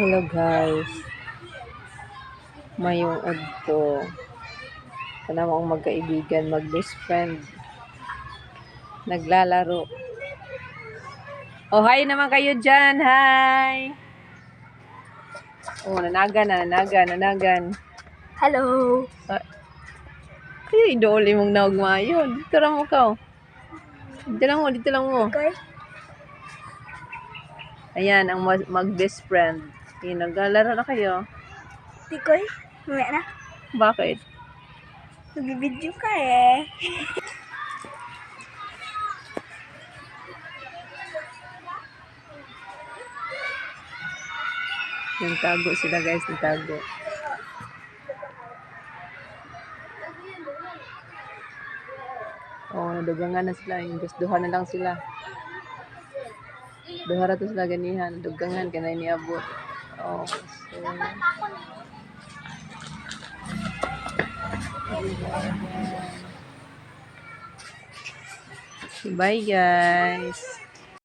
Hello guys. Mayong adto. Kana mo ang magkaibigan, mag best friend. Naglalaro. Oh, hi naman kayo dyan. Hi. Oh, nanagan na, nanagan, nanagan. Hello. Ah, Ay, idoli mong naugmayon. Dito lang mo ka. oh. Dito lang mo, dito lang mo. Okay. Ayan, ang mag- mag-best friend. Yung naglalaro na kayo. Tikoy. Mamaya na. Bakit? Nagbibideo ka eh. Nagtago sila guys, nagtago. Oo, oh, nadugangan na sila. Yung just duha na lang sila. Duha ra to sila ganihan. Nadugangan ka na niabot. Oh. Bye guys.